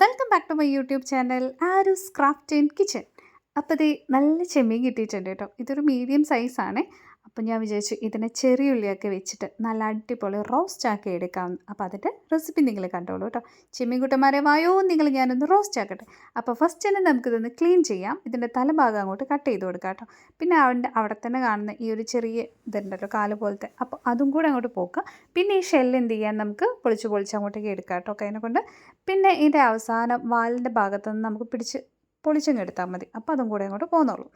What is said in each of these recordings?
Welcome back to my YouTube channel Aaru's craft and kitchen. അപ്പോൾ ഇത് നല്ല ചെമ്മീൻ കിട്ടിയിട്ടുണ്ട് കേട്ടോ. ഇതൊരു മീഡിയം സൈസാണ്. അപ്പോൾ ഞാൻ വിചാരിച്ചു ഇതിനെ ചെറിയ ഉള്ളിയൊക്കെ വെച്ചിട്ട് നല്ല അടിപൊളി റോസ്റ്റ് ആക്കി എടുക്കാം. അപ്പോൾ അതിന്റെ റെസിപ്പി നിങ്ങൾ കണ്ടോളൂ കേട്ടോ ചെമ്മീൻകുട്ടന്മാരെ വായോ നിങ്ങൾ ഞാനൊന്ന് റോസ്റ്റ് ആക്കട്ടെ. അപ്പോൾ ഫസ്റ്റ് തന്നെ നമുക്കിതൊന്ന് ക്ലീൻ ചെയ്യാം. ഇതിന്റെ തലഭാഗം അങ്ങോട്ട് കട്ട് ചെയ്ത് കൊടുക്കാം കേട്ടോ പിന്നെ അവന്റെ അവിടെ തന്നെ കാണുന്ന ഈ ഒരു ചെറിയ ഇതുണ്ടല്ലോ കാൽ പോലത്തെ. അപ്പോൾ അതും കൂടെ അങ്ങോട്ട് പോക്കുക പിന്നെ ഈ ഷെല്ല് എന്ത് ചെയ്യാൻ നമുക്ക്? പൊളിച്ച് പൊളിച്ച് അങ്ങോട്ടേക്ക് എടുക്കാം കേട്ടോ കൈനെ കൊണ്ട്. പിന്നെ ഇതിന്റെ അവസാനം വാലിന്റെ ഭാഗത്തുനിന്ന് നമുക്ക് പിടിച്ച് പൊളിച്ചങ്ങ് എടുത്താൽ മതി. അപ്പോൾ അതും കൂടെ അങ്ങോട്ട് പോന്നോളൂ.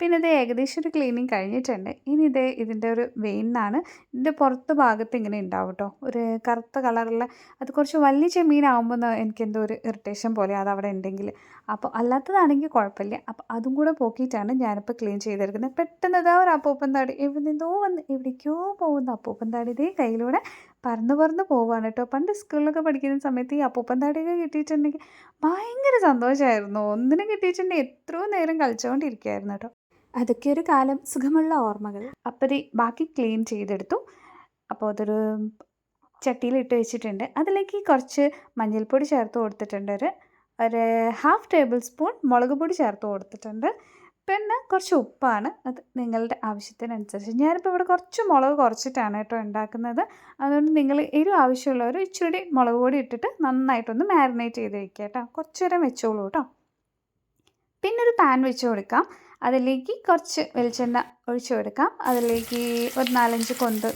പിന്നെ ഇത് ഏകദേശം ഒരു ക്ലീനിങ് കഴിഞ്ഞിട്ടുണ്ട്. ഇനി ഇത് ഇതിന്റെ ഒരു വെയിനാണ് ഇതിന്റെ പുറത്ത് ഭാഗത്ത് ഇങ്ങനെ ഉണ്ടാവും കേട്ടോ ഒരു കറുത്ത കളറുള്ള അത് കുറച്ച് വലിയ ചെമ്മീനാകുമ്പോൾ എനിക്കെന്തോ ഒരു ഇറിറ്റേഷൻ പോലെ അത് അവിടെ ഉണ്ടെങ്കിൽ. അപ്പോൾ അല്ലാത്തതാണെങ്കിൽ കുഴപ്പമില്ല. അപ്പോൾ അതും കൂടെ പോക്കിയിട്ടാണ് ഞാനിപ്പോൾ ക്ലീൻ ചെയ്തെടുക്കുന്നത്. പെട്ടെന്ന് ഇതാ ഒരു അപ്പൂപ്പൻ താടി എവിടെ നിന്നോ വന്ന് എവിടേക്കോ പോകുന്ന അപ്പൂപ്പൻ താടി ഇതേ കയ്യിലൂടെ പറന്ന് പറന്ന് പോവാണ് കേട്ടോ പണ്ട് സ്കൂളിലൊക്കെ പഠിക്കുന്ന സമയത്ത് ഈ അപ്പൂപ്പൻ താടിയൊക്കെ കിട്ടിയിട്ടുണ്ടെങ്കിൽ ഭയങ്കര സന്തോഷമായിരുന്നു ഒന്നിനും കിട്ടിയിട്ടുണ്ടെങ്കിൽ എത്രയോ നേരം കളിച്ചുകൊണ്ടിരിക്കുകയായിരുന്നു കേട്ടോ അതൊക്കെ ഒരു കാലം സുഖമുള്ള ഓർമ്മകൾ. അപ്പോൾ ബാക്കി ക്ലീൻ ചെയ്തെടുത്തു. അപ്പോൾ അതൊരു ചട്ടിയിലിട്ട് വെച്ചിട്ടുണ്ട്. അതിലേക്ക് കുറച്ച് മഞ്ഞൾപ്പൊടി ചേർത്ത് കൊടുത്തിട്ടുണ്ട് ഒരു ഒരു ഹാഫ് ടേബിൾ സ്പൂൺ മുളക് പൊടി ചേർത്ത് കൊടുത്തിട്ടുണ്ട്. പിന്നെ കുറച്ച് ഉപ്പാണ്. അത് നിങ്ങളുടെ ആവശ്യത്തിനനുസരിച്ച്. ഞാനിപ്പോൾ ഇവിടെ കുറച്ച് മുളക് കുറച്ചിട്ടാണ് കേട്ടോ ഉണ്ടാക്കുന്നത്. അതുകൊണ്ട് നിങ്ങൾ എരിവ് ആവശ്യമുള്ളവർ ഇച്ചിരി മുളക് പൊടി ഇട്ടിട്ട് നന്നായിട്ടൊന്ന് മാരിനേറ്റ് ചെയ്ത് വയ്ക്കുക കേട്ടോ. കുറച്ച് നേരം വെച്ചോളൂ കേട്ടോ. പിന്നെ ഒരു പാൻ വെച്ച് കൊടുക്കാം. അതിലേക്ക് കുറച്ച് വെളിച്ചെണ്ണ ഒഴിച്ചു കൊടുക്കാം. അതിലേക്ക് ഒരു നാലഞ്ച് കൊന്ത്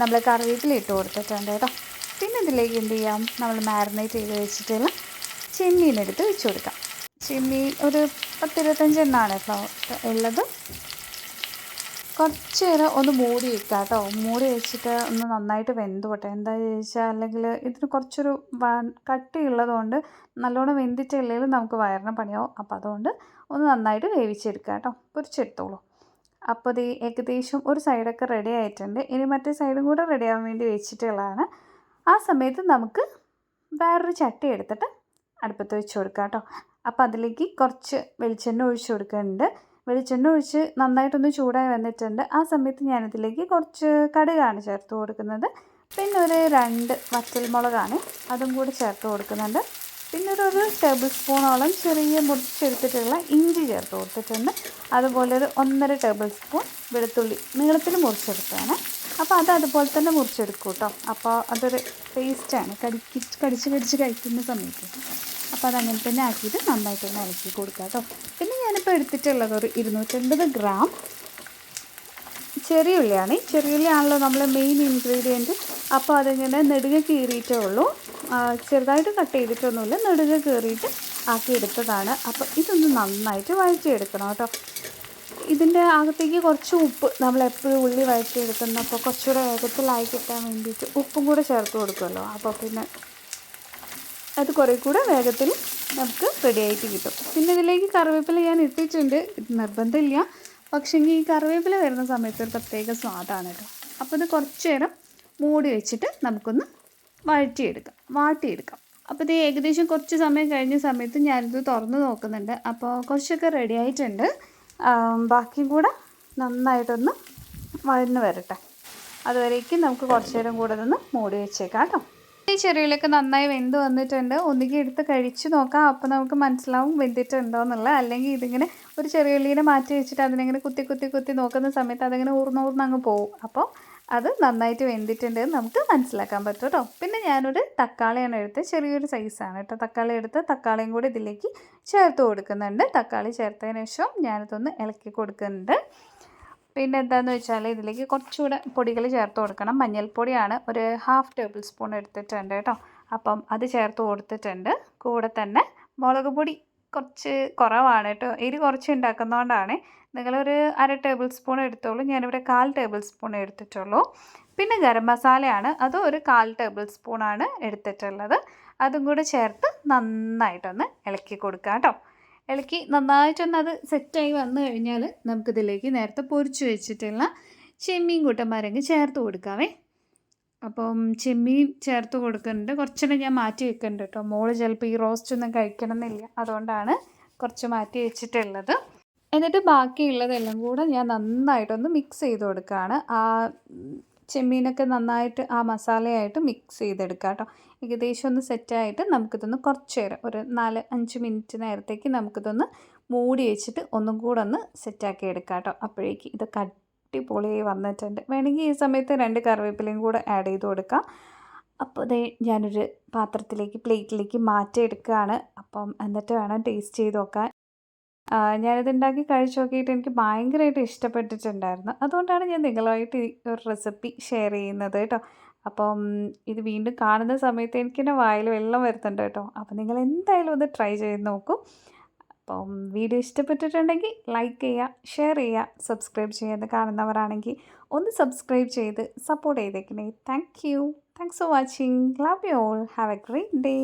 നമ്മൾ കറിവേപ്പില ഇട്ട് കൊടുത്തിട്ടുണ്ട് കേട്ടോ. പിന്നെ ഇതിലേക്ക് എന്ത് ചെയ്യാം? നമ്മൾ മാരിനേറ്റ് ചെയ്ത് വെച്ചിട്ടുള്ള ചെമ്മീനെടുത്ത് വെച്ച് കൊടുക്കാം. ചെമ്മീൻ ഒരു പത്തിരുപത്തഞ്ച് എണ്ണമാണ് കേട്ടോ ഉള്ളത്. കുറച്ച് നേരം ഒന്ന് മൂടി വയ്ക്കുക കേട്ടോ മൂടി വെച്ചിട്ട് ഒന്ന് നന്നായിട്ട് വെന്ത് പോട്ടെ എന്താ ചോദിച്ചാൽ അല്ലെങ്കിൽ ഇതിന് കുറച്ചൊരു കട്ടിയുള്ളതുകൊണ്ട് നല്ലോണം വെന്തിട്ടില്ലെങ്കിൽ നമുക്ക് വയറിന് പണിയാവും. അപ്പോൾ അതുകൊണ്ട് ഒന്ന് നന്നായിട്ട് വേവിച്ചെടുക്കുക കേട്ടോ പൊരിച്ചെടുത്തോളൂ. അപ്പോൾ ഇത് ഏകദേശം ഒരു സൈഡൊക്കെ റെഡി ആയിട്ടുണ്ട്. ഇനി മറ്റേ സൈഡും കൂടെ റെഡി ആവാൻ വേണ്ടി വെച്ചിട്ടുള്ളതാണ്. ആ സമയത്ത് നമുക്ക് വേറൊരു ചട്ടി എടുത്തിട്ട് അടുപ്പത്ത് വെച്ച് കൊടുക്കാം കേട്ടോ അപ്പോൾ അതിലേക്ക് കുറച്ച് വെളിച്ചെണ്ണ ഒഴിച്ച് കൊടുക്കുന്നുണ്ട്. വെളിച്ചെണ്ണ ഒഴിച്ച് നന്നായിട്ടൊന്ന് ചൂടായി വന്നിട്ടുണ്ട്. ആ സമയത്ത് ഞാനിതിലേക്ക് കുറച്ച് കടുകാണ് ചേർത്ത് കൊടുക്കുന്നത്. പിന്നെ ഒരു രണ്ട് വറ്റൽമുളകാണ് അതും കൂടി ചേർത്ത് കൊടുക്കുന്നുണ്ട്. പിന്നെ ഒരു ടേബിൾ സ്പൂണോളം ചെറിയ മുറിച്ചെടുത്തിട്ടുള്ള ഇഞ്ചി ചേർത്ത് കൊടുത്തിട്ടുണ്ട്. അതുപോലെ ഒരു ഒന്നര ടേബിൾ സ്പൂൺ വെളുത്തുള്ളി നീളത്തിൽ മുറിച്ചെടുത്താണ് അപ്പോൾ അത് അതുപോലെ തന്നെ മുറിച്ചെടുക്കും കേട്ടോ അപ്പോൾ അതൊരു ടേസ്റ്റാണ് കടിക്ക് കടിച്ച് കടിച്ച് കഴിക്കുന്ന സമയത്ത്. അപ്പോൾ അതങ്ങനെ തന്നെ ആക്കിയിട്ട് നന്നായിട്ടൊന്ന് ഇളക്കി കൊടുക്കുക കേട്ടോ പിന്നെ ഞാനിപ്പോൾ എടുത്തിട്ടുള്ളത് ഒരു ഇരുന്നൂറ്റൻപത് ഗ്രാം ചെറിയ ഉള്ളിയാണ്. ചെറിയ ഉള്ളിയാണല്ലോ നമ്മളെ മെയിൻ ഇൻഗ്രീഡിയന്റ് അപ്പോൾ അതിങ്ങനെ നെടുക കീറിയിട്ടേ ഉള്ളൂ. ചെറുതായിട്ട് കട്ട് ചെയ്തിട്ടൊന്നുമില്ല. നെടുക കീറിയിട്ട് ആക്കിയെടുത്തതാണ്. അപ്പോൾ ഇതൊന്ന് നന്നായിട്ട് വഴറ്റിയെടുക്കണം കേട്ടോ ഇതിന്റെ അകത്തേക്ക് കുറച്ച് ഉപ്പ് നമ്മൾ എപ്പോഴും ഉള്ളി വഴറ്റിയെടുക്കുന്നപ്പോൾ കുറച്ചുകൂടെ വേഗത്തിലായി കിട്ടാൻ വേണ്ടിയിട്ട് ഉപ്പും കൂടെ ചേർത്ത് കൊടുക്കുമല്ലോ. അപ്പോൾ പിന്നെ അത് കുറേ കൂടെ വേഗത്തിൽ നമുക്ക് റെഡി ആയിട്ട് കിട്ടും. പിന്നെ ഇതിലേക്ക് കറിവേപ്പില ഞാൻ ഇട്ടിട്ടുണ്ട്. ഇത് നിർബന്ധമില്ല. പക്ഷേങ്കിൽ ഈ കറിവേപ്പില വരുന്ന സമയത്ത് ഒരു പ്രത്യേക സ്വാദാണ് കേട്ടോ. അപ്പോൾ ഇത് കുറച്ച് നേരം മൂടി വെച്ചിട്ട് നമുക്കൊന്ന് വഴറ്റിയെടുക്കാം. വാട്ടിയെടുക്കാം. അപ്പോൾ ഇത് ഏകദേശം കുറച്ച് സമയം കഴിഞ്ഞ സമയത്ത് ഞാനിത് തുറന്ന് നോക്കുന്നുണ്ട്. അപ്പോൾ കുറച്ചൊക്കെ റെഡി ആയിട്ടുണ്ട്. ബാക്കിയും കൂടെ നന്നായിട്ടൊന്ന് വഴന്ന് വരട്ടെ. അതുവരേക്കും നമുക്ക് കുറച്ച് നേരം കൂടെ നിന്ന് മൂടി വെച്ചേക്കാം കേട്ടോ. ഈ ചെറിയിലൊക്കെ നന്നായി വെന്ത് വന്നിട്ടുണ്ട്. ഒന്നുകിൽ എടുത്ത് കഴിച്ച് നോക്കാം. അപ്പോൾ നമുക്ക് മനസ്സിലാവും വെന്തിട്ടുണ്ടോ എന്നുള്ളത്. അല്ലെങ്കിൽ ഇതിങ്ങനെ ഒരു ചെറിയ ഉള്ളിനെ മാറ്റി വെച്ചിട്ട് അതിനെങ്ങനെ കുത്തി കുത്തി കുത്തി നോക്കുന്ന സമയത്ത് അതിങ്ങനെ ഊർന്നൂർന്ന് അങ്ങ് പോകും അപ്പോൾ അത് നന്നായിട്ട് വെന്തിട്ടുണ്ട് നമുക്ക് മനസ്സിലാക്കാൻ പറ്റും കേട്ടോ. പിന്നെ ഞാനൊരു തക്കാളിയാണ് എടുത്ത് ചെറിയൊരു സൈസാണ് കേട്ടോ. തക്കാളി എടുത്ത് തക്കാളിയും കൂടി ഇതിലേക്ക് ചേർത്ത് കൊടുക്കുന്നുണ്ട്. തക്കാളി ചേർത്തതിന് ശേഷം ഞാനിതൊന്ന് ഇളക്കി കൊടുക്കുന്നുണ്ട്. പിന്നെ എന്താണെന്ന് വെച്ചാൽ ഇതിലേക്ക് കുറച്ചുകൂടെ പൊടികൾ ചേർത്ത് കൊടുക്കണം. മഞ്ഞൾപ്പൊടിയാണ് ഒരു ഹാഫ് ടേബിൾ സ്പൂൺ എടുത്തിട്ടുണ്ട് കേട്ടോ. അപ്പം അത് ചേർത്ത് കൊടുത്തിട്ടുണ്ട്. കൂടെ തന്നെ മുളക് പൊടി കുറച്ച് കുറവാണ് കേട്ടോ. എരി കുറച്ച് ഉണ്ടാക്കുന്നതുകൊണ്ടാണ് നിങ്ങളൊരു അര ടേബിൾ സ്പൂൺ എടുത്തോളൂ. ഞാനിവിടെ കാൽ ടേബിൾ സ്പൂൺ എടുത്തിട്ടുള്ളൂ. പിന്നെ ഗരം മസാലയാണ്. അതും ഒരു കാൽ ടേബിൾ സ്പൂണാണ് എടുത്തിട്ടുള്ളത്. അതും കൂടെ ചേർത്ത് നന്നായിട്ടൊന്ന് ഇളക്കി കൊടുക്കുക കേട്ടോ. ഇളക്കി നന്നായിട്ടൊന്ന് അത് സെറ്റായി വന്നു കഴിഞ്ഞാൽ നമുക്കിതിലേക്ക് നേരത്തെ പൊരിച്ചു വെച്ചിട്ടുള്ള ചെമ്മീൻ കൂട്ടന്മാരങ്ങ് ചേർത്ത് കൊടുക്കാവേ. അപ്പം ചെമ്മീൻ ചേർത്ത് കൊടുക്കുന്നുണ്ട്. കുറച്ചുകൂടെ ഞാൻ മാറ്റി വെക്കുന്നുണ്ട് കേട്ടോ. മോൾ ചിലപ്പോൾ ഈ റോസ്റ്റ് ഒന്നും കഴിക്കണം എന്നില്ല അതുകൊണ്ടാണ് കുറച്ച് മാറ്റി വെച്ചിട്ടുള്ളത്. എന്നിട്ട് ബാക്കിയുള്ളതെല്ലാം കൂടെ ഞാൻ നന്നായിട്ടൊന്ന് മിക്സ് ചെയ്ത് കൊടുക്കുകയാണ്. ആ ചെമ്മീനൊക്കെ നന്നായിട്ട് ആ മസാലയായിട്ട് മിക്സ് ചെയ്തെടുക്കുക കേട്ടോ. ഏകദേശം ഒന്ന് സെറ്റായിട്ട് നമുക്കിതൊന്ന് കുറച്ച് നേരം ഒരു നാല് അഞ്ച് മിനിറ്റ് നേരത്തേക്ക് നമുക്കിതൊന്ന് മൂടി വെച്ചിട്ട് ഒന്നും കൂടെ ഒന്ന് സെറ്റാക്കി എടുക്കാം കേട്ടോ. അപ്പോഴേക്ക് ഇത് അടിപൊളിയായി വന്നിട്ടുണ്ട്. വേണമെങ്കിൽ ഈ സമയത്ത് രണ്ട് കറിവേപ്പിലയും കൂടെ ആഡ് ചെയ്ത് കൊടുക്കാം. അപ്പോൾ അതേ ഞാനൊരു പാത്രത്തിലേക്ക് പ്ലേറ്റിലേക്ക് മാറ്റി മാറ്റിയെടുക്കുകയാണ്. അപ്പം എന്നിട്ട് വേണം ടേസ്റ്റ് ചെയ്ത് നോക്കാൻ. ഞാനിത് ഉണ്ടാക്കി കഴിച്ചു നോക്കിയിട്ട് എനിക്ക് ഭയങ്കരമായിട്ട് ഇഷ്ടപ്പെട്ടിട്ടുണ്ടായിരുന്നു. അതുകൊണ്ടാണ് ഞാൻ നിങ്ങളുമായിട്ട് ഈ ഒരു റെസിപ്പി ഷെയർ ചെയ്യുന്നത് കേട്ടോ. അപ്പം ഇത് വീണ്ടും കാണുന്ന സമയത്ത് എനിക്ക് തന്നെ വായിൽ വെള്ളം വരുത്തുന്നുണ്ട് കേട്ടോ. അപ്പം നിങ്ങൾ എന്തായാലും ഒന്ന് ട്രൈ ചെയ്ത് നോക്കൂ. അപ്പം വീഡിയോ ഇഷ്ടപ്പെട്ടിട്ടുണ്ടെങ്കിൽ ലൈക്ക് ചെയ്യുക ഷെയർ ചെയ്യുക സബ്സ്ക്രൈബ് ചെയ്യാതെ കാണുന്നവരാണെങ്കിൽ ഒന്ന് സബ്സ്ക്രൈബ് ചെയ്ത് സപ്പോർട്ട് ചെയ്തേക്കണേ. Thank you thanks for watching love you all have a great day